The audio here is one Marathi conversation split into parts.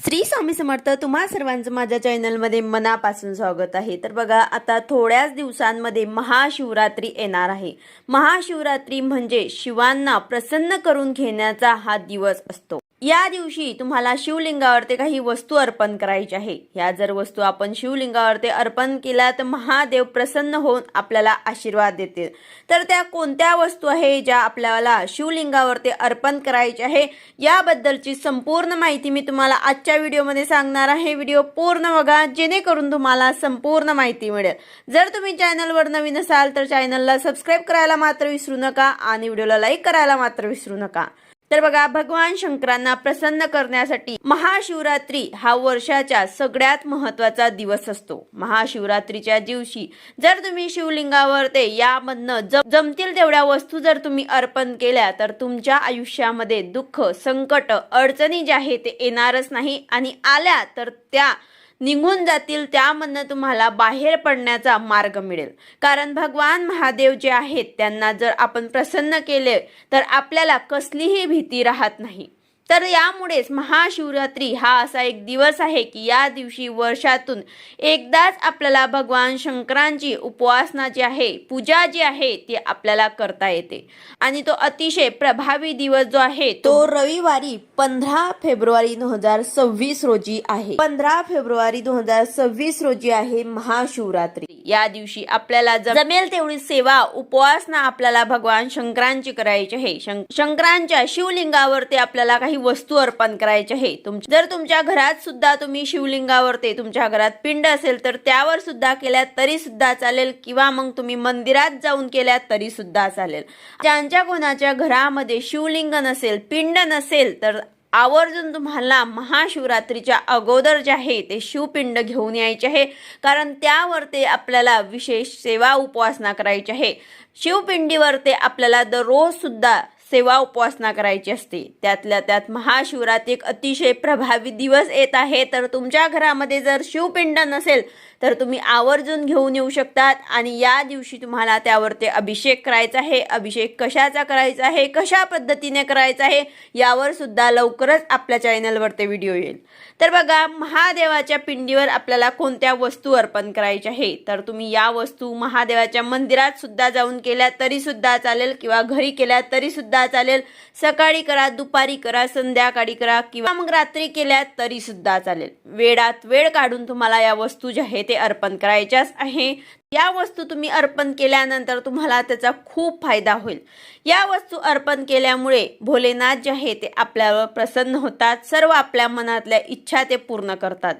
श्री स्वामी समर्थ तुम्हा सर्वांचं माझ्या चॅनलमध्ये मनापासून स्वागत आहे. तर बघा आता थोड्याच दिवसांमध्ये महाशिवरात्री येणार आहे. महाशिवरात्री म्हणजे शिवांना प्रसन्न करून घेण्याचा हा दिवस असतो. या दिवशी तुम्हाला शिवलिंगावरती काही वस्तू अर्पण करायची आहे. या जर वस्तू आपण शिवलिंगावरती अर्पण केल्या तर महादेव प्रसन्न होऊन आपल्याला आशीर्वाद देतील. तर त्या कोणत्या वस्तू आहे ज्या आपल्याला शिवलिंगावरती अर्पण करायच्या आहे? याबद्दलची संपूर्ण माहिती मी तुम्हाला आजच्या व्हिडिओमध्ये सांगणार आहे. व्हिडिओ पूर्ण बघा जेणेकरून तुम्हाला संपूर्ण माहिती मिळेल. जर तुम्ही चॅनलवर नवीन असाल तर चॅनलला सबस्क्राईब करायला मात्र विसरू नका आणि व्हिडिओला लाईक करायला मात्र विसरू नका. तर बघा भगवान शंकरांना प्रसन्न करण्यासाठी महाशिवरात्री हा वर्षाच्या सगळ्यात महत्त्वाचा दिवस असतो. महाशिवरात्रीच्या दिवशी जर तुम्ही शिवलिंगावर ते यामधनं जमतील तेवढ्या वस्तू जर तुम्ही अर्पण केल्या तर तुमच्या आयुष्यामध्ये दुःख संकट अडचणी ज्या आहे ते येणारच नाही. आणि आल्या तर त्या निघून जातील त्यामधनं तुम्हाला बाहेर पडण्याचा मार्ग मिळेल. कारण भगवान महादेव जे आहेत त्यांना जर आपण प्रसन्न केले तर आपल्याला कसलीही भीती राहत नाही. तर यामुळेच महाशिवरात्री हा असा एक दिवस आहे की या दिवशी वर्षातून एकदाच आपल्याला भगवान शंकरांची उपासना जी आहे पूजा जी आहे ती आपल्याला करता येते. आणि तो अतिशय प्रभावी दिवस जो आहे तो रविवारी पंधरा फेब्रुवारी दोन हजार सव्वीस रोजी आहे. पंधरा फेब्रुवारी दोन हजार सव्वीस रोजी आहे महाशिवरात्री. या दिवशी आपल्याला जमेल तेवढी सेवा उपासना आपल्याला भगवान शंकरांची करायची आहे. शंकरांच्या शंकरांच्या शिवलिंगावरती आपल्याला काही वस्तू अर्पण करायची आहे. तुम जर तुमच्या घरात सुद्धा तुम्ही शिवलिंगावरती तुमच्या घरात पिंड असेल तर त्यावर सुद्धा केल्या तरी सुद्धा चालेल. किंवा मग तुम्ही मंदिरात जाऊन केल्या तरी सुद्धा चालेल. ज्यांच्या कोणाच्या घरामध्ये शिवलिंग नसेल पिंड नसेल तर आवर्जून तुम्हाला महाशिवरात्रीच्या अगोदर जे आहे ते शिवपिंड घेऊन यायचे आहे. कारण त्यावर ते आपल्याला विशेष सेवा उपासना करायची आहे. शिवपिंडीवर ते आपल्याला दररोज सुद्धा सेवा उपासना करायची असते. त्यातल्या त्यात महाशिवरात्री एक अतिशय प्रभावी दिवस येत आहे. तर तुमच्या घरामध्ये जर शिवपिंड नसेल तर तुम्ही आवर्जून घेऊन येऊ शकतात आणि या दिवशी तुम्हाला त्यावरती अभिषेक करायचा आहे. अभिषेक कशाचा करायचा आहे? कशा पद्धतीने करायचा आहे? यावर सुद्धा लवकरच आपल्या चॅनलवरती व्हिडिओ येईल. तर बघा महादेवाच्या पिंडीवर आपल्याला कोणत्या वस्तू अर्पण करायच्या आहे तर तुम्ही या वस्तू महादेवाच्या मंदिरात सुद्धा जाऊन केल्या तरी सुद्धा चालेल किंवा घरी केल्या तरी सुद्धा चालेल. सकाळी करा दुपारी करा संध्याकाळी करा किंवा मग रात्री केल्या तरी सुद्धा चालेल. वेळात वेळ काढून तुम्हाला या वस्तू ज्या आहेत ते अर्पण करायच्याच आहे. या वस्तू तुम्ही अर्पण केल्यानंतर तुम्हाला त्याचा खूप फायदा होईल. या वस्तू अर्पण केल्यामुळे भोलेनाथ जे आहे ते आपल्यावर प्रसन्न होतात सर्व आपल्या मनातल्या इच्छा ते पूर्ण करतात.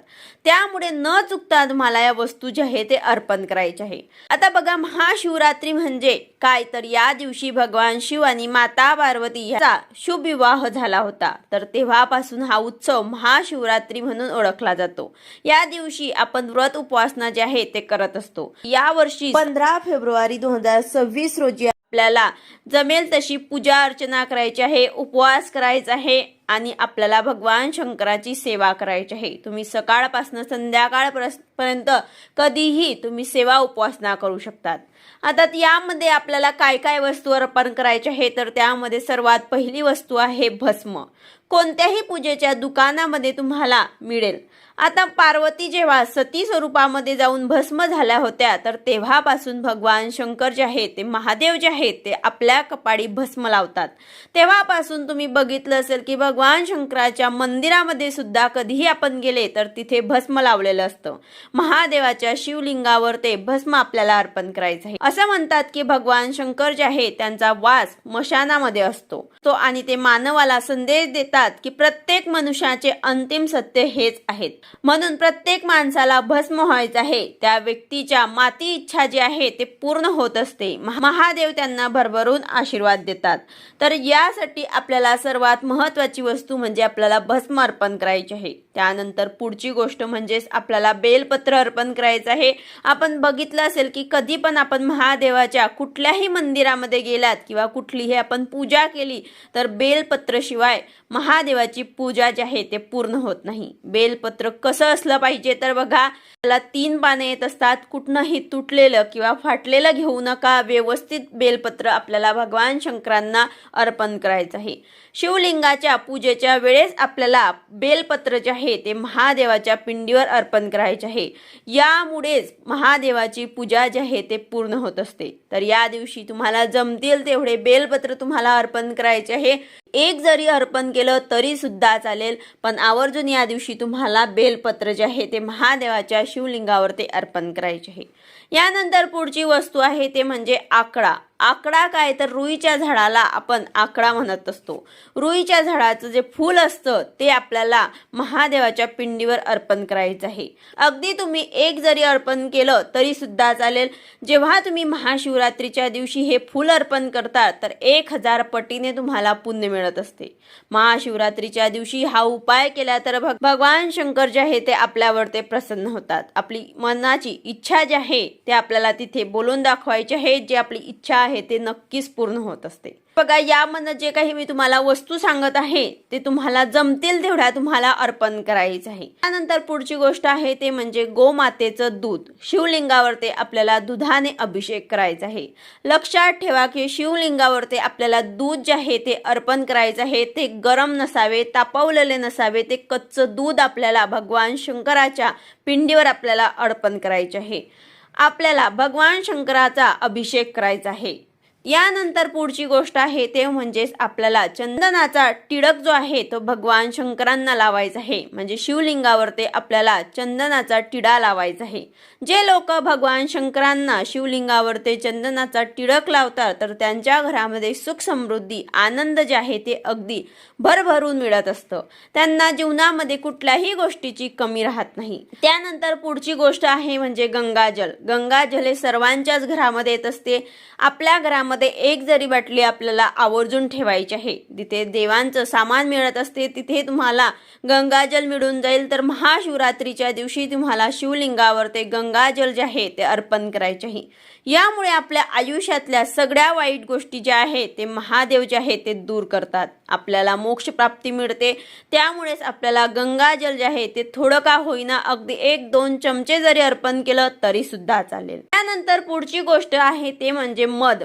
त्यामुळे न चुकता तुम्हाला या वस्तू जे आहे ते अर्पण करायचे आहे. आता बघा महाशिवरात्री म्हणजे काय? तर या दिवशी भगवान शिव आणि माता पार्वती याचा शुभ विवाह झाला होता. तर तेव्हापासून हा उत्सव महाशिवरात्री म्हणून ओळखला जातो. या दिवशी आपण व्रत उपासना जे आहे ते करत असतो. या वर्षी पंधरा फेब्रुवारी दोन हजार सव्वीस रोजी आपल्याला जमेल तशी पूजा अर्चना करायची आहे उपवास करायचा आहे आणि आपल्याला भगवान शंकराची सेवा करायची आहे. तुम्ही सकाळपासून संध्याकाळपर्यंत कधीही तुम्ही सेवा उपासना करू शकतात. आता यामध्ये आपल्याला काय काय वस्तू अर्पण करायच्या आहे? तर त्यामध्ये सर्वात पहिली वस्तू आहे भस्म. कोणत्याही पूजेच्या दुकानामध्ये तुम्हाला मिळेल. आता पार्वती जेव्हा सती स्वरूपामध्ये जाऊन भस्म झाल्या होत्या तर तेव्हापासून भगवान शंकर जे आहेत ते महादेव जे आहेत ते आपल्या कपाळी भस्म लावतात. तेव्हापासून तुम्ही बघितलं असेल की भगवान शंकराच्या मंदिरामध्ये सुद्धा कधीही आपण गेले तर तिथे भस्म लावलेलं असतं. महादेवाच्या शिवलिंगावर ते भस्म आपल्याला अर्पण करायचं आहे. असं म्हणतात की भगवान शंकर जे आहे त्यांचा वास मशानामध्ये असतो. तो आणि ते मानवाला संदेश देतात की प्रत्येक मनुष्याचे अंतिम सत्य हेच आहेत. म्हणून प्रत्येक माणसाला भस्म व्हायचं आहे. त्या व्यक्तीच्या माती इच्छा जी आहे ते पूर्ण होत असते. महादेव त्यांना भरभरून आशीर्वाद देतात. तर यासाठी आपल्याला सर्वात महत्वाची वस्तू म्हणजे आपल्याला भस्म अर्पण करायची आहे. त्यानंतर पुढची गोष्ट म्हणजेच आपल्याला बेलपत्र अर्पण करायचं आहे. आपण बघितलं असेल की कधी पण आपण महादेवाच्या कुठल्याही मंदिरामध्ये गेलात किंवा कुठलीही आपण पूजा केली तर बेलपत्र शिवाय महा महादेवाची पूजा जी आहे ते पूर्ण होत नाही. बेलपत्र कसं असलं पाहिजे तर बघा त्याला तीन पाने येत असतात. कुठनंही तुटलेलं किंवा फाटलेलं घेऊ नका. व्यवस्थित बेलपत्र आपल्याला भगवान शंकरांना अर्पण करायचं आहे. शिवलिंगाच्या पूजेच्या वेळेस आपल्याला बेलपत्र जे आहे ते महादेवाच्या पिंडीवर अर्पण करायचे आहे. यामुळेच महादेवाची पूजा जी आहे ते पूर्ण होत असते. तर या दिवशी तुम्हाला जमतील तेवढे बेलपत्र तुम्हाला अर्पण करायचे आहे. एक जरी अर्पण केलं तरी सुद्धा चालेल. पण आवर्जून या दिवशी तुम्हाला बेलपत्र जे आहे ते महादेवाच्या शिवलिंगावर ते अर्पण करायचे आहे. यानंतर पुढची वस्तू आहे ते म्हणजे आकडा. आकडा काय? तर रुईच्या झाडाला आपण आकडा म्हणत असतो. रुईच्या झाडाचं जे फूल असतं ते आपल्याला महादेवाच्या पिंडीवर अर्पण करायचं आहे. अगदी तुम्ही एक जरी अर्पण केलं तरी सुद्धा चालेल. जेव्हा तुम्ही महाशिवरात्रीच्या दिवशी हे फूल अर्पण करता तर एक हजार पटीने तुम्हाला पुण्य मिळत असते. महाशिवरात्रीच्या दिवशी हा उपाय केला तर भग भगवान शंकर जे आहे ते आपल्यावर ते प्रसन्न होतात. आपली मनाची इच्छा जी आहे ते आपल्याला तिथे बोलून दाखवायची आहे. जी आपली इच्छा आहे ते नक्कीच पूर्ण होत असते. बघा यामधनं जे काही मी तुम्हाला वस्तू सांगत आहे ते तुम्हाला जमतील तेवढ्या तुम्हाला अर्पण करायचं आहे. त्यानंतर पुढची गोष्ट आहे ते म्हणजे गोमातेचं दूध. शिवलिंगावर ते आपल्याला दुधाने अभिषेक करायचा आहे. लक्षात ठेवा की शिवलिंगावर ते आपल्याला दूध जे आहे ते अर्पण करायचं आहे. ते गरम नसावे तापवलेले नसावे ते कच्चं दूध आपल्याला भगवान शंकराच्या पिंडीवर आपल्याला अर्पण करायचे आहे. आपल्याला भगवान शंकराचा अभिषेक करायचा आहे. यानंतर पुढची गोष्ट आहे ते म्हणजेच आपल्याला चंदनाचा टिळक जो आहे तो भगवान शंकरांना लावायचा आहे. म्हणजे शिवलिंगावर ते आपल्याला चंदनाचा टिडा लावायचा आहे. जे लोक भगवान शंकरांना शिवलिंगावर ते चंदनाचा टिळक लावतात तर त्यांच्या घरामध्ये सुख समृद्धी आनंद जे आहे ते अगदी भरभरून मिळत असतं. त्यांना जीवनामध्ये कुठल्याही गोष्टीची कमी राहत नाही. त्यानंतर पुढची गोष्ट आहे म्हणजे गंगाजल. गंगाजल हे सर्वांच्याच घरामध्ये येत असते. आपल्या घरामध्ये एक जरी बाटली आपल्याला आवर्जून ठेवायची आहे तिथे देवांचं सामान मिळत असते तिथे तुम्हाला गंगाजल मिळून जाईल. तर महाशिवरात्रीच्या दिवशी तुम्हाला शिवलिंगावर ते गंगाजल जे आहे ते अर्पण करायचे आहे. यामुळे आपल्या आयुष्यातल्या सगळ्या वाईट गोष्टी ज्या आहेत ते महादेव जे आहे ते दूर करतात. आपल्याला मोक्ष प्राप्ती मिळते. त्यामुळेच आपल्याला गंगाजल जे आहे ते थोडं का होईना अगदी एक दोन चमचे जरी अर्पण केलं तरी सुद्धा चालेल. त्यानंतर पुढची गोष्ट आहे ते म्हणजे मध.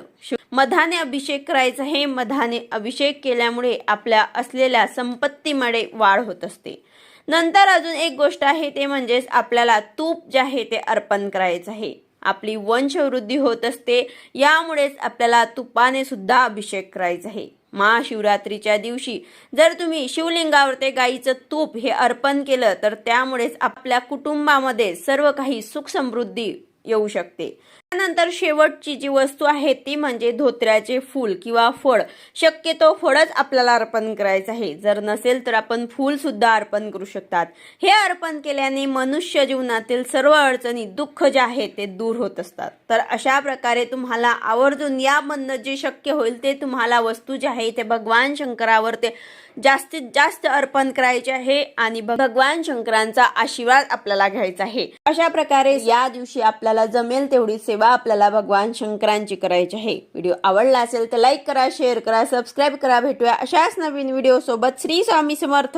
मधाने अभिषेक करायचा आहे. मधाने अभिषेक केल्यामुळे आपल्या असलेल्या संपत्तीमध्ये वाढ होत असते. नंतर अजून एक गोष्ट आहे ते म्हणजेच आपल्याला तूप जे आहे ते अर्पण करायचं आहे. आपली वंशवृद्धी होत असते. यामुळेच आपल्याला तुपाने सुद्धा अभिषेक करायचा आहे. महाशिवरात्रीच्या दिवशी जर तुम्ही शिवलिंगावर ते गाईचं तूप हे अर्पण केलं तर त्यामुळेच आपल्या कुटुंबामध्ये सर्व काही सुख समृद्धी येऊ शकते. त्यानंतर शेवटची जी वस्तू आहे ती म्हणजे धोत्र्याचे फूल किंवा फळ. शक्यतो फळच आपल्याला अर्पण करायचं आहे. जर नसेल तर आपण फूल सुद्धा अर्पण करू शकतात. हे अर्पण केल्याने मनुष्य जीवनातील सर्व अडचणी दुःख जे आहे ते दूर होत असतात. तर अशा प्रकारे तुम्हाला आवर्जून यामधनं जे शक्य होईल ते तुम्हाला वस्तू जे आहे ते भगवान शंकरावर ते जास्तीत जास्त अर्पण करायचे आहे आणि भगवान शंकरांचा आशीर्वाद आपल्याला घ्यायचा आहे. अशा प्रकारे या दिवशी आपल्याला जमेल तेवढी सेवा आपल्याला भगवान शंकरांची करायची आहे. व्हिडिओ आवडला असेल तर लाईक करा शेअर करा सबस्क्राईब करा. भेटूया अशाच नवीन व्हिडिओ सोबत श्री स्वामी समर्थ.